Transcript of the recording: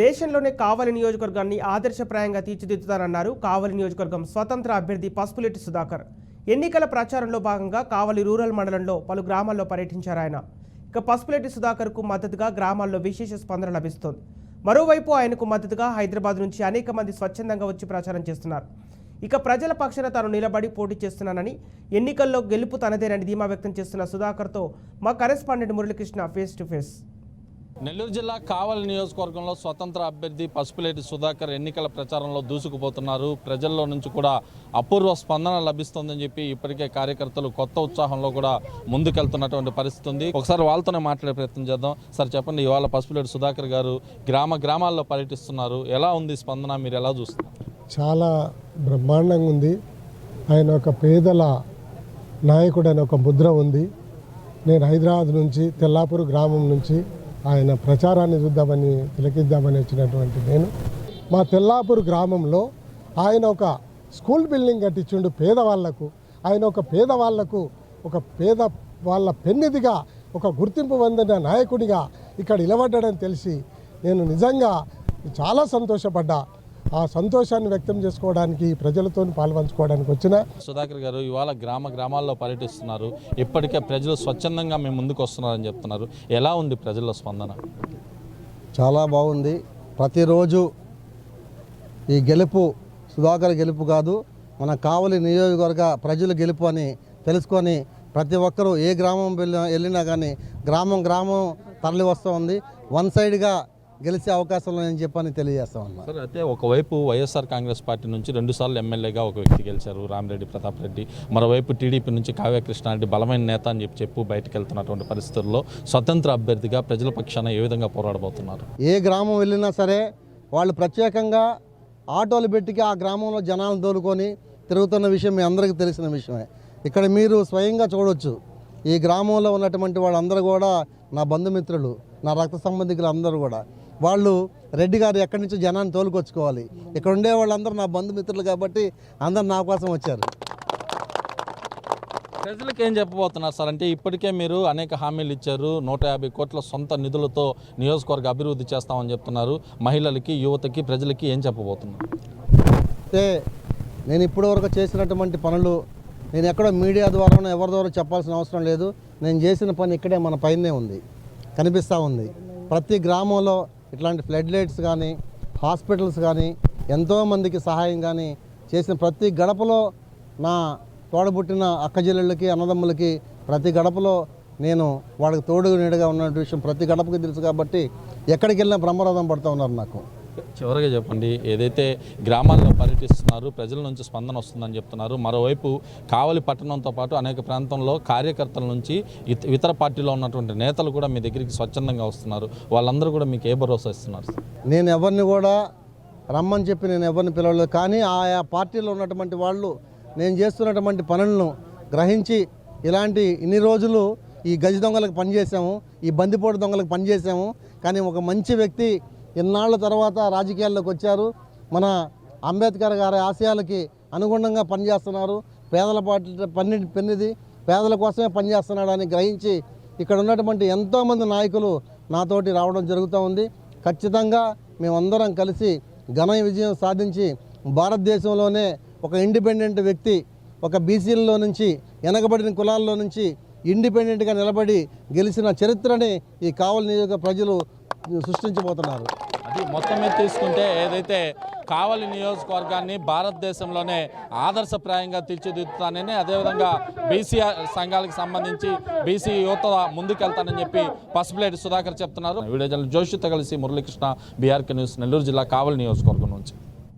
దేశంలోనే కావలి నియోజకవర్గాన్ని ఆదర్శప్రాయంగా తీర్చిదిద్దుతారన్నారు. కావలి నియోజకవర్గం స్వతంత్ర అభ్యర్థి పసుపులెట్టి సుధాకర్. ఎన్నికల ప్రచారంలో భాగంగా కావలి రూరల్ మండలంలో పలు గ్రామాల్లో పర్యటించారు ఆయన. ఇక పసుపులెట్టి సుధాకర్కు మద్దతుగా గ్రామాల్లో విశేష స్పందన లభిస్తోంది. మరోవైపు ఆయనకు మద్దతుగా హైదరాబాద్ నుంచి అనేక మంది స్వచ్ఛందంగా వచ్చి ప్రచారం చేస్తున్నారు. ఇక ప్రజల పక్షాన తాను నిలబడి పోటీ చేస్తున్నానని ఎన్నికల్లో గెలుపు తనదేనని ధీమా వ్యక్తం చేస్తున్న సుధాకర్తో మా correspondent Muralikrishna face to face. Nellore జిల్లా కావలి నియోజకవర్గంలో స్వతంత్ర అభ్యర్థి పసుపులేటి సుధాకర్ ఎన్నికల ప్రచారంలో దూసుకుపోతున్నారు. ప్రజల్లో నుంచి కూడా అపూర్వ స్పందన లభిస్తుందని చెప్పి ఇప్పటికే కార్యకర్తలు కొత్త ఉత్సాహంలో కూడా ముందుకెళ్తున్నటువంటి పరిస్థితి ఉంది. ఒకసారి వాళ్ళతోనే మాట్లాడే ప్రయత్నం చేద్దాం. సార్ చెప్పండి ఇవాళ పసుపులేటి సుధాకర్ గారు గ్రామ గ్రామాల్లో పర్యటిస్తున్నారు. ఎలా ఉంది స్పందన? మీరు ఎలా చూస్తున్నారు? చాలా బ్రహ్మాండంగా ఉంది. ఆయన ఒక పేదల నాయకుడు ఒక ముద్ర ఉంది. నేను హైదరాబాద్ నుంచి తెల్లాపూర్ గ్రామం నుంచి ఆయన ప్రచారాన్ని చూద్దామని తిలకిద్దామని వచ్చినటువంటి నేను. మా తెల్లాపూర్ గ్రామంలో ఆయన ఒక స్కూల్ బిల్డింగ్ కట్టించుండు పేదవాళ్ళకు ఆయన ఒక పేదవాళ్ళకు ఒక పేద వాళ్ళ పెన్నిదిగా ఒక గుర్తింపు పొందిన నాయకుడిగా ఇక్కడ నిలబడ్డాడని తెలిసి నేను నిజంగా చాలా సంతోషపడ్డా. ఆ సంతోషాన్ని వ్యక్తం చేసుకోవడానికి ప్రజలతో పాల్పంచుకోవడానికి వచ్చిన సుధాకర్ గారు ఇవాళ గ్రామ గ్రామాల్లో పర్యటిస్తున్నారు. ఇప్పటికే ప్రజలు స్వచ్ఛందంగా మేము ముందుకు వస్తున్నారని చెప్తున్నారు. ఎలా ఉంది ప్రజల్లో స్పందన? చాలా బాగుంది. ప్రతిరోజు ఈ గెలుపు సుధాకర్ గెలుపు కాదు మన కావలి నియోజకవర్గ ప్రజల గెలుపు అని తెలుసుకొని ప్రతి ఒక్కరూ ఏ గ్రామం వెళ్ళినా వెళ్ళినా కానీ గ్రామం గ్రామం తరలి వస్తూ ఉంది. వన్ సైడ్గా గెలిచే అవకాశం లేదని చెప్పని తెలియజేస్తా సార్ అయితే ఒకవైపు వైఎస్ఆర్ కాంగ్రెస్ పార్టీ నుంచి రెండుసార్లు ఎమ్మెల్యేగా ఒక వ్యక్తి గెలిచారు రామిరెడ్డి ప్రతాప్ రెడ్డి. మరోవైపు టీడీపీ నుంచి కావ్య కృష్ణారెడ్డి బలమైన నేత అని చెప్పి చెప్పు బయటకు వెళ్తున్నటువంటి పరిస్థితుల్లో స్వతంత్ర అభ్యర్థిగా ప్రజల పక్షాన ఏ విధంగా పోరాడబోతున్నారు? ఏ గ్రామం వెళ్ళినా సరే వాళ్ళు ప్రత్యేకంగా ఆటోలు పెట్టి ఆ గ్రామంలో జనాలను తోలుకొని తిరుగుతున్న విషయం మీ అందరికీ తెలిసిన విషయమే. ఇక్కడ మీరు స్వయంగా చూడొచ్చు. ఈ గ్రామంలో ఉన్నటువంటి వాళ్ళందరూ కూడా నా బంధుమిత్రులు నా రక్త సంబంధికులు అందరూ కూడా. వాళ్ళు రెడ్డి గారు ఎక్కడి నుంచి జనాన్ని తోలుకొచ్చుకోవాలి. ఇక్కడ ఉండే వాళ్ళందరూ నా బంధుమిత్రులు కాబట్టి అందరు నా కోసం వచ్చారు. ప్రజలకు ఏం చెప్పబోతున్నారు సార్? అంటే ఇప్పటికే మీరు అనేక హామీలు ఇచ్చారు. నూట యాభై కోట్ల సొంత నిధులతో నియోజకవర్గ అభివృద్ధి చేస్తామని చెప్తున్నారు. మహిళలకి యువతకి ప్రజలకి ఏం చెప్పబోతున్నారు? అయితే నేను ఇప్పటివరకు చేసినటువంటి పనులు నేను ఎక్కడో మీడియా ద్వారానో ఎవరి ద్వారా చెప్పాల్సిన అవసరం లేదు. నేను చేసిన పని ఇక్కడే మన పైనే ఉంది. కనిపిస్తూ ఉంది. ప్రతి గ్రామంలో ఇట్లాంటి ఫ్లడ్ లైట్స్ కానీ హాస్పిటల్స్ కానీ ఎంతోమందికి సహాయం కానీ చేసిన ప్రతి గడపలో నా తోడబుట్టిన అక్కజెల్లెళ్ళకి అన్నదమ్ములకి ప్రతి గడపలో నేను వాళ్ళకి తోడుగా నీడగా ఉన్న విషయం ప్రతి గడపకి తెలుసు కాబట్టి ఎక్కడికి వెళ్ళినా బ్రహ్మరథం పడుతూ ఉన్నారు నాకు. చివరిగా చెప్పండి ఏదైతే గ్రామాల్లో పర్యటిస్తున్నారు ప్రజల నుంచి స్పందన వస్తుందని చెప్తున్నారు మరోవైపు కావలి పట్టణంతో పాటు అనేక ప్రాంతంలో కార్యకర్తల నుంచి ఇత- ఇతర పార్టీలో ఉన్నటువంటి నేతలు కూడా మీ దగ్గరికి స్వచ్ఛందంగా వస్తున్నారు. వాళ్ళందరూ కూడా మీకు ఏ భరోసా ఇస్తున్నారు? నేను ఎవరిని కూడా రమ్మని చెప్పి నేను ఎవరిని పిలవలేదు కానీ ఆయా పార్టీలో ఉన్నటువంటి వాళ్ళు నేను చేస్తున్నటువంటి పనులను గ్రహించి ఇలాంటి ఇన్ని రోజులు ఈ గజ దొంగలకు పనిచేసాము ఈ బందిపోటు దొంగలకు పనిచేసాము కానీ ఒక మంచి వ్యక్తి ఇన్నాళ్ళ తర్వాత రాజకీయాల్లోకి వచ్చారు. మన అంబేద్కర్ గారి ఆశయాలకి అనుగుణంగా పనిచేస్తున్నారు. పేదల పార్టీ పని పెన్నిది పేదల కోసమే పనిచేస్తున్నాడు అని గ్రహించి ఇక్కడ ఉన్నటువంటి ఎంతోమంది నాయకులు నాతోటి రావడం జరుగుతూ ఉంది. ఖచ్చితంగా మేమందరం కలిసి ఘన విజయం సాధించి భారతదేశంలోనే ఒక ఇండిపెండెంట్ వ్యక్తి ఒక బీసీలలో నుంచి వెనకబడిన కులాల్లో నుంచి ఇండిపెండెంట్గా నిలబడి గెలిచిన చరిత్రని ఈ కావలి నియోజక ప్రజలు సృష్టించబోతున్నారు. అది మొత్తం మీద తీసుకుంటే ఏదైతే కావలి నియోజకవర్గాన్ని భారతదేశంలోనే ఆదర్శప్రాయంగా తీర్చిదిద్దుతానని అదేవిధంగా బీసీ సంఘాలకు సంబంధించి బీసీ యువత ముందుకెళ్తానని చెప్పి పసుపులేటి సుధాకర్ చెప్తున్నారు. వీడియో జోషితో కలిసి మురళీకృష్ణ బీఆర్కే న్యూస్ నెల్లూరు జిల్లా కావలి నియోజకవర్గం నుంచి.